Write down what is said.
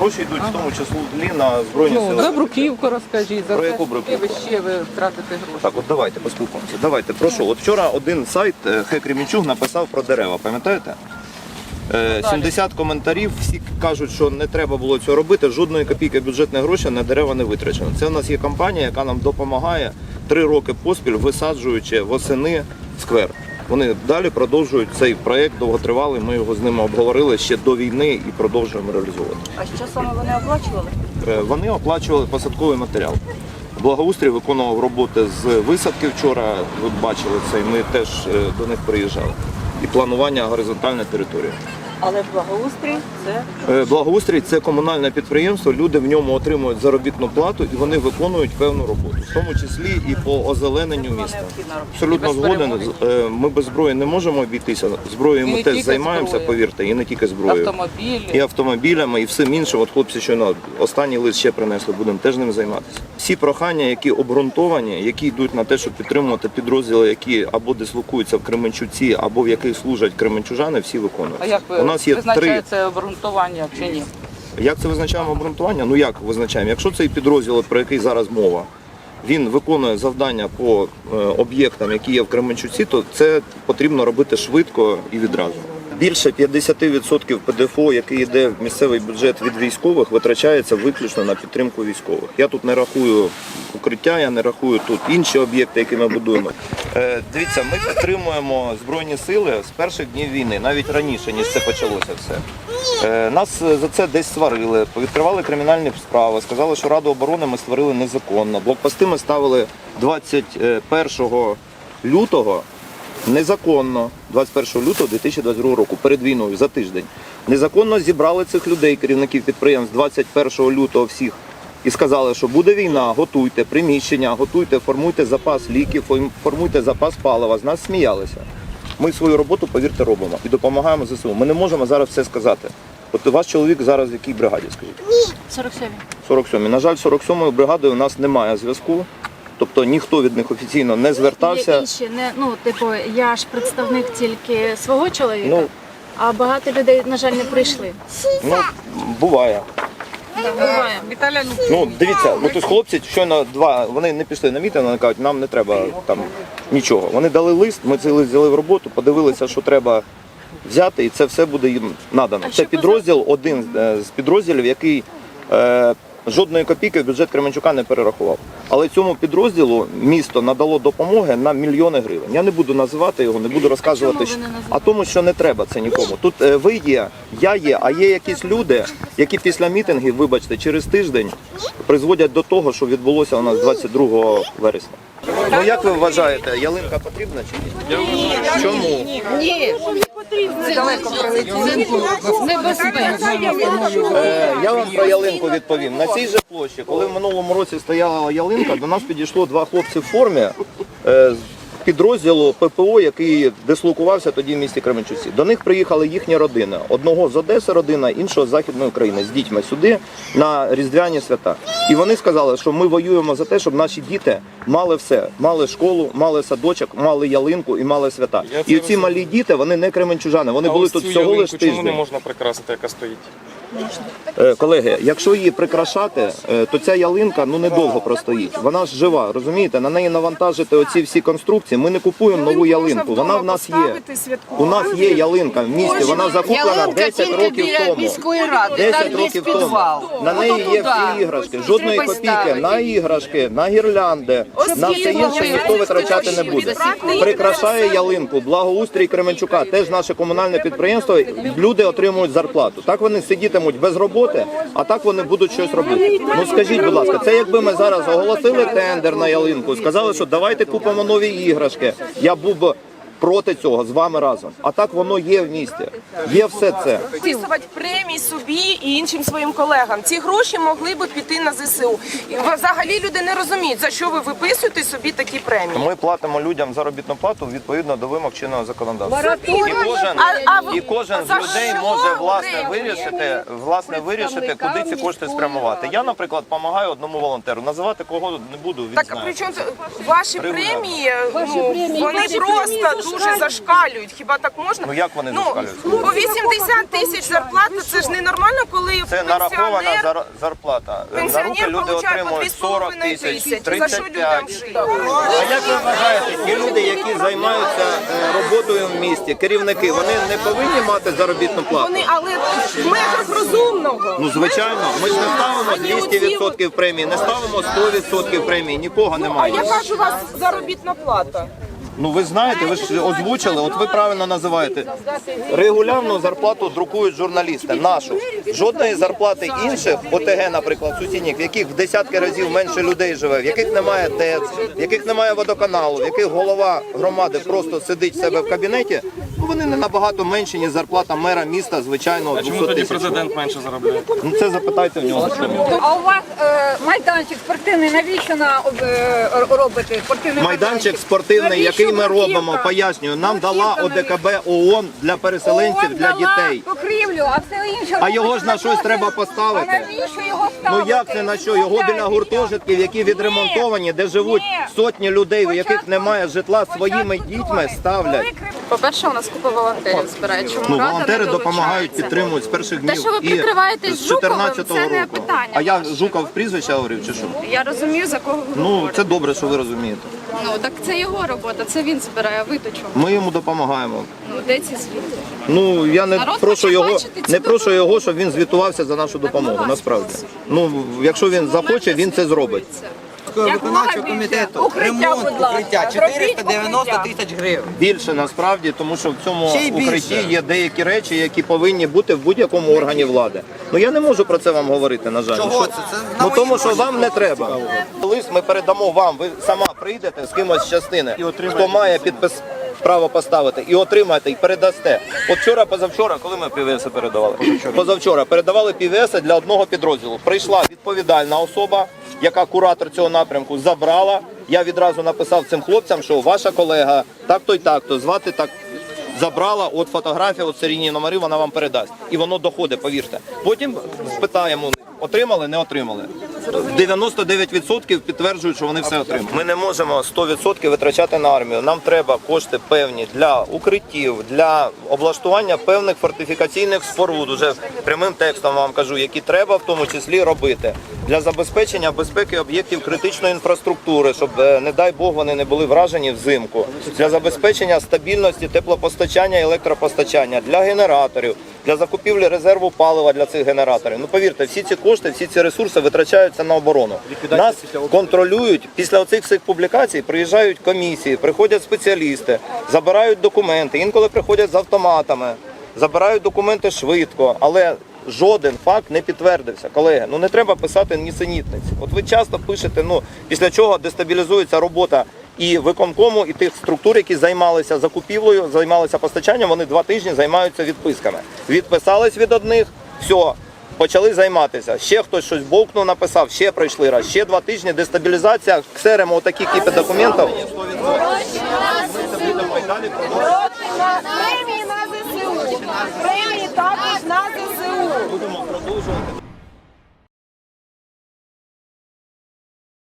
гроші йдуть в тому числі на збройні Ну, сили. за бруківку розкажіть, за Про це, яку бруківку? ви ще ви втратите гроші. Так, от давайте поспілкуємося. Давайте, прошу. От вчора один сайт е, Хек Ремінчук написав про дерева, пам'ятаєте? Е, 70 коментарів, всі кажуть, що не треба було цього робити, жодної копійки бюджетних грошей на дерева не витрачено. Це у нас є компанія, яка нам допомагає три роки поспіль, висаджуючи восени сквер. Вони далі продовжують цей проєкт довготривалий. Ми його з ними обговорили ще до війни і продовжуємо реалізовувати. А що саме вони оплачували? Е, Вони оплачували посадковий матеріал. Благоустрій виконував роботи з висадки вчора. Ви бачили це, і ми теж е, до них приїжджали. І планування горизонтальної території. Але благоустрій це Е, Благоустрій це комунальне підприємство. Люди в ньому отримують заробітну плату і вони виконують певну роботу, в тому числі і по озелененню міста. необхідна робота. Абсолютно згоден. Е, Ми без зброї не можемо обійтися. Зброєю І ми не теж тільки займаємося, зброєю. повірте, і не тільки зброєю. Автомобілі. І автомобілями, і всім іншим. От хлопці щойно останній лист ще принесли, будемо теж ним займатися. Всі прохання, які обґрунтовані, які йдуть на те, щоб підтримувати підрозділи, які або дислокуються в Кременчуці, або в яких служать кременчужани, всі виконують. А як ви нас є три. обґрунтування чи ні? Як це визначаємо обґрунтування? Ну як визначаємо? Якщо цей підрозділ, про який зараз мова, він виконує завдання по е, об'єктам, які є в Кременчуці, то це потрібно робити швидко і відразу. Більше 50% ПДФО, який йде в місцевий бюджет від військових, витрачається виключно на підтримку військових. Я тут не рахую укриття, я не рахую тут інші об'єкти, які ми будуємо. Е, дивіться, ми підтримуємо збройні сили з перших днів війни, навіть раніше ніж це почалося все. Е, Нас е, за це десь сварили, відкривали кримінальні справи, сказали, що Раду оборони ми створили незаконно. Блокпости ми ставили 21 лютого незаконно, 21 лютого 2022 року, перед війною, за тиждень. Незаконно зібрали цих людей, керівників підприємств 21 лютого всіх. І сказали, що буде війна, готуйте приміщення, готуйте, формуйте запас ліків, формуйте запас палива. З нас сміялися. Ми свою роботу, повірте, робимо і допомагаємо ЗСУ. Ми не можемо зараз все сказати. От ваш чоловік зараз в якій бригаді, скажіть? 47. 47. На жаль, 47-ю бригадою у нас немає зв'язку. Тобто ніхто від них офіційно не Є звертався. інші, не ну типу, я ж представник тільки свого чоловіка, Ну. а багато людей, на жаль, не прийшли. Ну, буває. Буває. Віталя, ну, Ну, дивіться, от ось хлопці щойно два, вони не пішли на мітинг, вони кажуть, нам не треба там нічого. Вони дали лист, ми цей лист взяли в роботу, подивилися, що треба взяти, і це все буде їм надано. А Це підрозділ, один е, з підрозділів, який е, жодної копійки в бюджет Кременчука не перерахував. Але цьому підрозділу місто надало допомоги на мільйони гривень. Я не буду називати його, не буду розказувати. що- а тому, що не треба це нікому. Тут е, ви є, я є, а є якісь люди, які після мітингів, вибачте, через тиждень призводять до того, що відбулося у нас 22 вересня. Ну як ви вважаєте, ялинка потрібна чи ні? Чому? Е, Я вам про ялинку відповім. На цій же площі, коли в минулому році стояла ялинка, до нас підійшло два хлопці в формі е, з підрозділу ППО, який дислокувався тоді в місті Кременчуці. До них приїхали їхні родини. Одного з Одеси родина, іншого з Західної України з дітьми сюди на різдвяні свята. І вони сказали, що ми воюємо за те, щоб наші діти мали все, мали школу, мали садочок, мали ялинку і мали свята. Я І ці малі діти, вони не кременчужани, вони А були тут всього лише ялинку Чому не можна прикрасити, яка стоїть? Е, Колеги, якщо її прикрашати, е, то ця ялинка ну недовго простоїть. Вона ж жива, розумієте? На неї навантажити оці всі конструкції. Ми не купуємо нову ялинку. Вона в нас є. У нас є ялинка в місті. Вона закуплена 10 років тому. 10 років тому. На неї є всі іграшки. Жодної копійки на іграшки, на гірлянди, на все інше ніхто витрачати не буде. Прикрашає ялинку, благоустрій Кременчука, теж наше комунальне підприємство. Люди отримують зарплату. Так вони сидітимуть без роботи, а так вони будуть щось робити. Ну скажіть, будь ласка, це якби ми зараз оголосили тендер на ялинку, сказали, що давайте купимо нові іграшки. Я був би проти цього з вами разом. А так воно є в місті. Є все це. виписувати премії собі і іншим своїм колегам. Ці гроші могли би піти на ЗСУ. І взагалі люди не розуміють, за що ви виписуєте собі такі премії. Ми платимо людям заробітну плату відповідно до вимог чинного законодавства. І кожен, А- а і кожен з людей що може власне вирішити, власне вирішити, куди ці кошти спрямувати. Я, наприклад, допомагаю одному волонтеру. Називати кого не буду, він Так знає. при чому ваші премії? Ну, вони просто дуже зашкалюють. Хіба так можна? Ну, як вони ну, зашкалюють? По 80 тисяч зарплата, це ж ненормально, коли Це нарахована пенсіонер, зар- зарплата. На руки пенсіонер люди получає по отримують 40 2,5 тисяч. За що людям 35. жити? А як ви вважаєте, ті люди, які займаються е, роботою в місті, керівники, вони не повинні мати заробітну плату? Вони, але в межах розумного. Ну звичайно, ми ж не ставимо 200% премії, не ставимо 100% премії, нікого А немає. яка ж у вас заробітна плата? Ну ви знаєте, ви ж озвучили, от ви правильно називаєте. Регулярну зарплату друкують журналісти, нашу. Жодної зарплати інших, ОТГ, наприклад, сусідніх, в яких в десятки разів менше людей живе, в яких немає ТЕЦ, в яких немає водоканалу, в яких голова громади просто сидить в себе в кабінеті, ну вони не набагато менші, ніж зарплата мера міста, звичайного А чому тоді тисяч. президент менше заробляє? Ну це запитайте в нього. А у вас е, майданчик спортивний, навіщо на е, робите спортивний Майданчик спортивний, Навіщо який ми бруківка? робимо, пояснюю. Нам дала Бруківка ОДКБ ООН для переселенців, ООН для дала дітей. покрівлю, а все інше. А його ж на щось треба поставити. А навіщо його Ну як це на що? Його біля гуртожитків, які відремонтовані, де живуть Ні. сотні людей, у яких Спочатку- немає житла, своїми спочатку дітьми ставлять. Коли По-перше, у нас купа волонтерів збирає. Чому Ну, рада волонтери не допомагають, долучається? підтримують з перших днів. що ви і прикриваєтесь з Жуковим, 14-го це не року. питання А я. Жуков прізвище говорив чи що? Я розумію, за кого ви Ну говорите. це добре, що ви розумієте. Ну так це його робота, це він збирає. Ви до чого? Ми йому допомагаємо. Ну де ці звіти? Ну я не Народ прошу хоче його, бачити цю не прошу його, щоб він звітувався за нашу допомогу. вас Насправді, ну якщо він захоче, він це зробить. Виконавчого комітету Укриття, ремонт будь ласка. укриття Зробіть 490 укриття. тисяч гривень. Більше насправді, тому що в цьому Ще й більше. укритті є деякі речі, які повинні бути в будь-якому органі влади. Ну я не можу про це вам говорити. На жаль, Чого Що- це? Це на ну мої тому що вам не треба. Лист ми передамо вам. Ви сама прийдете з кимось з частини, хто має підпис. Право поставити і отримаєте, і передасте. От вчора, позавчора, коли ми півеса передавали? Позавчора передавали півеса для одного підрозділу. Прийшла відповідальна особа, яка куратор цього напрямку забрала. Я відразу написав цим хлопцям, що ваша колега так-то й так-то, звати так. Забрала от фотографія, от серійні номери, вона вам передасть. І воно доходить, повірте. Потім спитаємо, отримали, не отримали. 99% підтверджують, що вони все отримали. Ми не можемо 100% витрачати на армію. Нам треба кошти певні для укриттів, для облаштування певних фортифікаційних споруд. Уже прямим текстом вам кажу, які треба в тому числі робити для забезпечення безпеки об'єктів критичної інфраструктури, щоб, е, не дай Бог, вони не були вражені взимку, для забезпечення стабільності теплопостачання і електропостачання, для генераторів, для закупівлі резерву палива для цих генераторів. Ну повірте, всі ці кошти, всі ці ресурси витрачаються на оборону. Нас контролюють після оцих всіх публікацій. Приїжджають комісії, приходять спеціалісти, забирають документи. Інколи приходять з автоматами, забирають документи швидко, але. Жоден факт не підтвердився, колеги. Ну не треба писати нісенітниць. От ви часто пишете, ну після чого дестабілізується робота і виконкому, і тих структур, які займалися закупівлею, займалися постачанням. Вони два тижні займаються відписками. Відписались від одних, все. Почали займатися. Ще хтось щось бовкнув, написав, ще пройшли раз, ще два тижні дестабілізація. Ксеремо такі кіпи документів. Ми це будемо і далі продовжувати.